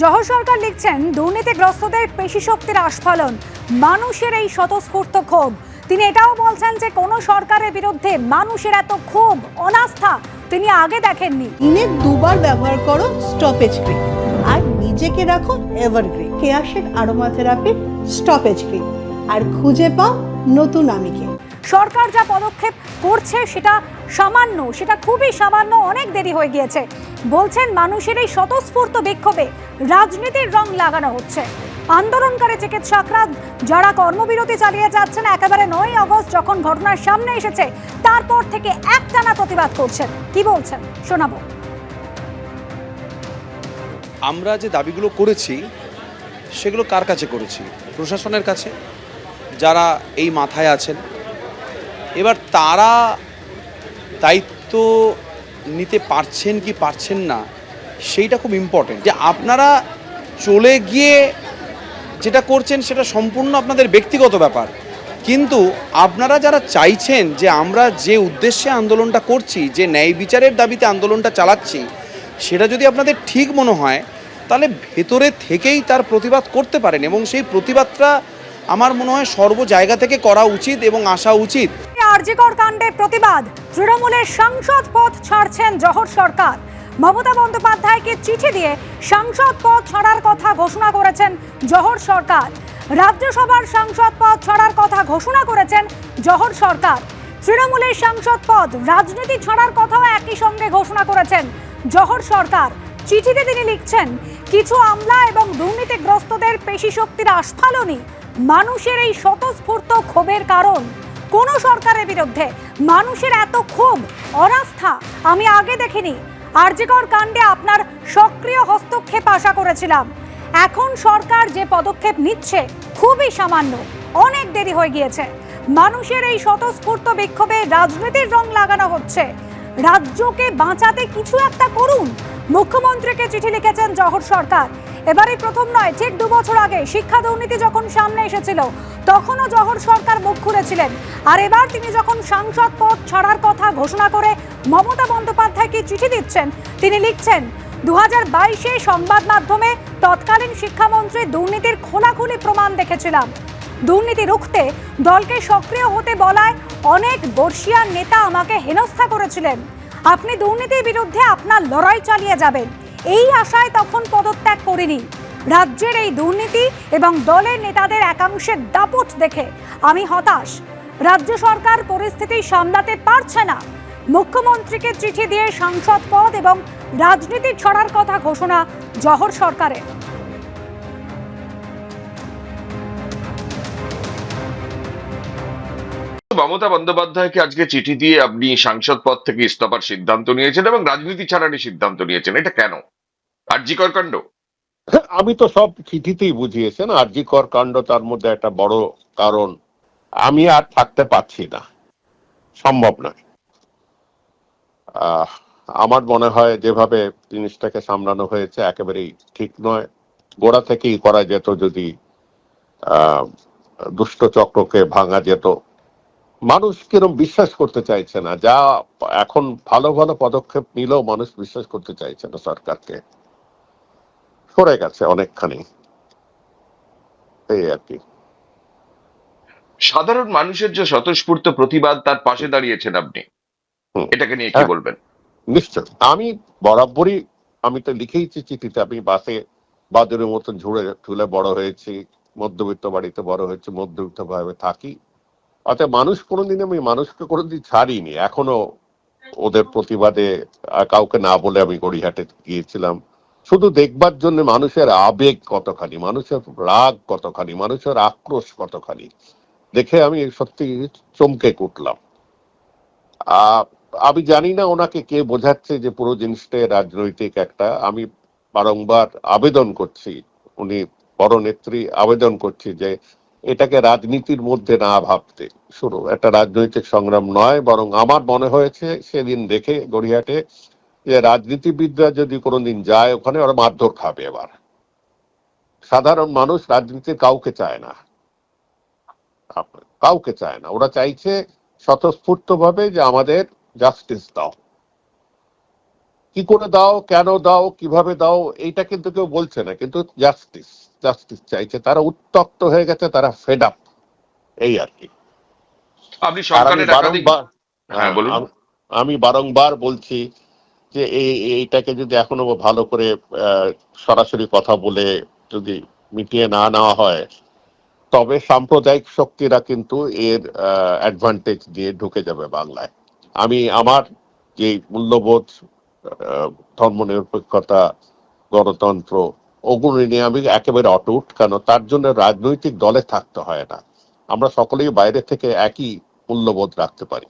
জহর সরকার লিখছেন দুর্নীতিগ্রস্তদের পেশি শক্তির আস্ফালন মানুষের এই স্বতঃস্ফূর্ত ক্ষোভ। তিনি এটাও বলছেন যে কোনো সরকারের বিরুদ্ধে মানুষের এত ক্ষোভ অনাস্থা তিনি আগে দেখেননি। দিনে দুবার ব্যবহার করো স্টপেজ ক্রিম আর নিজেকে রাখো evergreen Keya Seth aroma therapy stop age cream আর খুঁজে পাও নতুন আমিকে। সরকার যা পদক্ষেপ করছে সেটা সামান্য সেটা খুবই সামান্য অনেক দেরি হয়ে গিয়েছে। বলছেন, মানুষের এই স্বতঃস্ফূর্ত বিক্ষোভে রাজনীতির রং লাগানো হচ্ছে। আন্দোলনকারী চিকিৎসকরা যারা কর্মবিরতি চালিয়ে যাচ্ছেন, একেবারে নয় আগস্ট যখন ঘটনার সামনে এসেছে, তারপর থেকে একটানা প্রতিবাদ করছেন। কি বলছেন? শোনাবো। আমরা যে দাবিগুলো করেছি, সেগুলো কার কাছে করেছি? প্রশাসনের কাছে? যারা এই মাথায় আছেন? এবার তারা দায়িত্ব নিতে পারছেন কি পারছেন না, সেইটা খুব ইম্পর্টেন্ট যে আপনারা চলে গিয়ে যেটা করছেন সেটা সম্পূর্ণ আপনাদের ব্যক্তিগত ব্যাপার। কিন্তু আপনারা যারা চাইছেন যে আমরা যে উদ্দেশ্যে আন্দোলনটা করছি, যে ন্যায় বিচারের দাবিতে আন্দোলনটা চালাচ্ছি, সেটা যদি আপনাদের ঠিক মনে হয়, তাহলে ভেতরে থেকেই তার প্রতিবাদ করতে পারেন এবং সেই প্রতিবাদটা আমার মনে হয় সর্ব জায়গা থেকে করা উচিত এবং আসা উচিত। আরজিকর কাণ্ডে প্রতিবাদ। তৃণমূলের সাংসদ পদ ছাড়ছেন জহর সরকার। মমতা বন্দ্যোপাধ্যায়কে চিঠি দিয়ে সাংসদ পদ ছাড়ার কথা ঘোষণা করেছেন জহর সরকার। রাজ্যসভার সাংসদ পদ ছাড়ার কথা ঘোষণা করেছেন জহর সরকার। তৃণমূলের সাংসদ পদ রাজনীতি ছাড়ার কথাও একই সঙ্গে ঘোষণা করেছেন জহর সরকার। চিঠিতে তিনি লিখছেন, কিছু আমলা এবং দুর্নীতিগ্রস্তদের পেশি শক্তির আস্ফালনই মানুষের এই স্বতঃস্ফূর্ত ক্ষোভের কারণ। কোন সরকারের বিরুদ্ধে। মানুষের এত ক্ষোভ, অনাস্থা, আমি আগে দেখিনি। আরজিকর কাণ্ডে আপনার সক্রিয় হস্তক্ষেপ আশা করেছিলাম। এখন সরকার যে পদক্ষেপ নিচ্ছে খুবই সামান্য, অনেক দেরি হয়ে গিয়েছে। মানুষের এই স্বতঃস্ফূর্ত বিক্ষোভে রাজনীতির রং লাগানো হচ্ছে। রাজ্যকে বাঁচাতে কিছু একটা করুন। মুখ্যমন্ত্রীকে চিঠি লিখেছেন জহর সরকার। এবারে প্রথম নয়, ঠিক দু বছর আগে শিক্ষা দুর্নীতি যখন সামনে এসেছিল, তখনও জহর সরকার মুখ খুলেছিলেন। আর এবার তিনি যখন সাংসদ পদ ছাড়ার কথা ঘোষণা করে মমতা বন্দ্যোপাধ্যায়কে চিঠি দিচ্ছেন, তিনি লিখছেন দু হাজার বাইশে সংবাদ মাধ্যমে তৎকালীন শিক্ষামন্ত্রী দুর্নীতির খোলাখুলি প্রমাণ দেখেছিলাম। দুর্নীতি রুখতে দলকে সক্রিয় হতে বলায় অনেক বর্ষিয়ার নেতা আমাকে হেনস্থা করেছিলেন। আপনি দুর্নীতির বিরুদ্ধে আপনার লড়াই চালিয়ে যাবেন। এই আশায় তখন পদত্যাগ করিনি। রাজ্যের এই দুর্নীতি এবং দলের নেতাদের একাংশের দাপট দেখে আমি হতাশ। রাজ্য সরকার পরিস্থিতি সামলাতে পারছে না। মুখ্যমন্ত্রীকে চিঠি দিয়ে সাংসদ পদ এবং রাজনীতি ছড়ার কথা ঘোষণা জহর সরকারের। মমতা বন্দ্যোপাধ্যায়কে আজকে চিঠি দিয়ে আপনি সাংসদ পদ থেকে ইস্তফার সিদ্ধান্ত নিয়েছেন এবং রাজনীতি ছাড়ানোর সিদ্ধান্ত নিয়েছেন, এটা কেন? আরজিকর কাণ্ড। আমি তো সব চিঠিতেই বুঝিয়েছেন, আরজিকর কাণ্ড তার মধ্যে একটা বড় কারণ। আমি আর থাকতে পারছি না, সম্ভব নয়। আমার মনে হয় যেভাবে জিনিসটাকে সামলানো হয়েছে, একেবারেই ঠিক নয়। গোড়া থেকেই করা যেত যদি দুষ্ট চক্রকে ভাঙা যেত। মানুষ কিরম বিশ্বাস করতে চাইছে না? যা এখন ভালো ভালো পদক্ষেপ নিলেও মানুষ বিশ্বাস করতে চাইছে না সরকারকে। সরে গেছে অনেকখানি। এই আর কি। সাধারণ মানুষের যে স্বতঃস্ফূর্ত প্রতিবাদ তার পাশে দাঁড়িয়েছেন আপনি। এটাকে নিয়ে কি হ্যাঁ। বলবেন? নিশ্চয় আমি বরাবরই আমি তো লিখেইছি চিঠিতে আমি বাসে বাদুরের মতন ঝুড়ে ঝুলে বড় হয়েছি মধ্যবিত্ত বাড়িতে বড় হয়েছে মধ্যবিত্ত ভাবে থাকি। অর্থাৎ মানুষ কোনোদিন আমি মানুষকে কোনোদিন ছাড়িনি। এখনও ওদের প্রতিবাদে কাউকে না বলে আমি গড়িহাটে গিয়েছিলাম। শুধু দেখবার জন্য মানুষের আবেগ কতখানি মানুষের রাগ কতখানি মানুষের আক্রোশ কতখানি দেখে আমি সত্যি চমকে আহ, আমি জানি না ওনাকে কে বোঝাচ্ছে যে পুরো জিনিসটা রাজনৈতিক একটা। আমি বারংবার আবেদন করছি উনি বড় নেত্রী আবেদন করছি যে এটাকে রাজনীতির মধ্যে না ভাবতে। শুরু একটা রাজনৈতিক সংগ্রাম নয়, বরং আমার মনে হয়েছে সেদিন দেখে গড়িয়াটে যে রাজনীতিবিদরা যদি কোনোদিন যায় ওখানে, ওরা মারধর খাবে এবার। সাধারণ মানুষ রাজনীতির কাউকে চায় না। কাউকে চায় না। ওরা চাইছে স্বতঃস্ফূর্ত ভাবে যে আমাদের জাস্টিস দাও। কি করে দাও, কেন দাও, কীভাবে দাও, এইটা কিন্তু কেউ বলছে না, কিন্তু জাস্টিস। জাস্টিস চাইছে তারা উত্তক্ত হয়ে গেছে তারা ফেড আপ এই আর কি। আমি বারংবার হ্যাঁ, বলুন। আম- বারংবার বলছি যে এই এইটাকে যদি এখনও ভালো করে সরাসরি কথা বলে যদি মিটিয়ে না নেওয়া হয় তবে সাম্প্রদায়িক শক্তিরা কিন্তু এর অ্যাডভান্টেজ দিয়ে ঢুকে যাবে বাংলায়। আমি আমার যে মূল্যবোধ ধর্মনিরপেক্ষতা গণতন্ত্র ওগুলো নিয়ে আমি একেবারে অটুট কেন তার জন্য রাজনৈতিক দলে থাকতে হয় না আমরা সকলেই বাইরে থেকে একই মূল্যবোধ রাখতে পারি।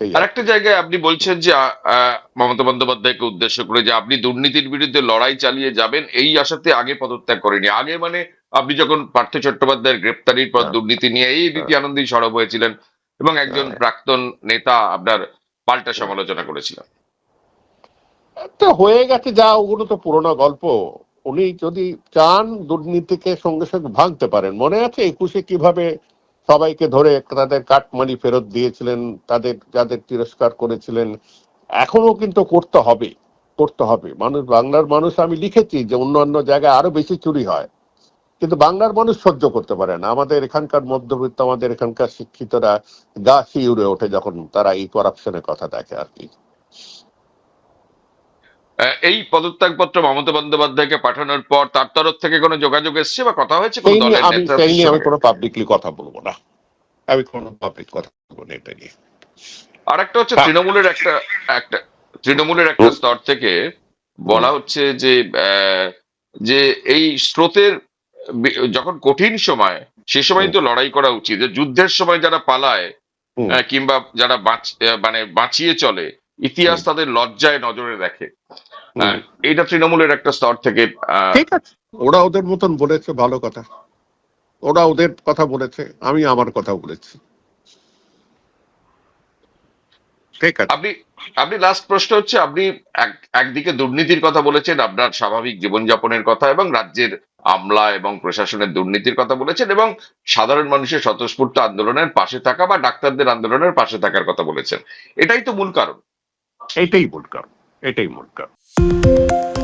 আরেকটা জায়গায় আপনি বলছেন যে মমতা বন্দ্যোপাধ্যায়কে উদ্দেশ্য করে যে আপনি দুর্নীতির বিরুদ্ধে লড়াই চালিয়ে যাবেন এই আশাতে আগে পদত্যাগ করেনি আগে মানে আপনি যখন পার্থ চট্টোপাধ্যায়ের গ্রেপ্তারির পর হ্যাঁ। দুর্নীতি নিয়ে এই রীতি আনন্দেই সরব হয়েছিলেন এবং একজন হ্যাঁ। প্রাক্তন নেতা আপনার পাল্টা সমালোচনা করেছিলেন তো হয়ে গেছে যা, ওগুলো তো পুরোনো গল্প। উনি যদি চান দুর্নীতিকে সঙ্গে সঙ্গে ভাঙতে পারেন। মনে আছে একুশে কীভাবে সবাইকে ধরে তাদের কাটমানি ফেরত দিয়েছিলেন, তাদের, যাদের তিরস্কার করেছিলেন? এখনও কিন্তু করতে হবে করতে হবে। মানুষ, বাংলার মানুষ আমি লিখেছি যে অন্যান্য জায়গায় আরও বেশি চুরি হয়। কিন্তু বাংলার মানুষ সহ্য করতে পারে না। আমাদের এখানকার মধ্যবিত্ত, আমাদের এখানকার শিক্ষিতরা গা শিউরে ওঠে যখন তারা এই করাপশনের কথা দেখে আর কি। এই পদত্যাগপত্র মমতা বন্দ্যোপাধ্যায়কে পাঠানোর পর তার তরফ থেকে কোনো যোগাযোগ এসছে বা কথা হয়েছে কোনো দলের আমি আমি কোনো পাবলিকলি কথা বলব না। আমি কোনো পাবলিক কথা বলব না এটা নিয়ে। আর একটা হচ্ছে হ্যাঁ। তৃণমূলের একটা একটা তৃণমূলের একটা স্তর থেকে বলা হচ্ছে যে যে এই স্রোতের যখন কঠিন সময় সে সময় তো লড়াই করা উচিত। যে যুদ্ধের সময় যারা পালায় কিংবা যারা মানে বাঁচিয়ে চলে ইতিহাস তাদের লজ্জায় নজরে দেখে এইটা তৃণমূলের একটা স্তর থেকে ঠিক আছে। ওরা ওদের মতন বলেছে ভালো কথা। ওরা ওদের কথা বলেছে আমি আমার কথা বলেছি। ঠিক আছে। আপনি আপনি লাস্ট প্রশ্ন হচ্ছে আপনি একদিকে দুর্নীতির কথা বলেছেন আপনার স্বাভাবিক জীবনযাপনের কথা এবং রাজ্যের আমলা এবং প্রশাসনের দুর্নীতির কথা বলেছেন এবং সাধারণ মানুষের স্বতঃস্ফূর্ত আন্দোলনের পাশে থাকা বা ডাক্তারদের আন্দোলনের পাশে থাকার কথা বলেছেন। এটাই তো মূল কারণ। এটাই মূল কারণ এটাই মূল কারণ। you.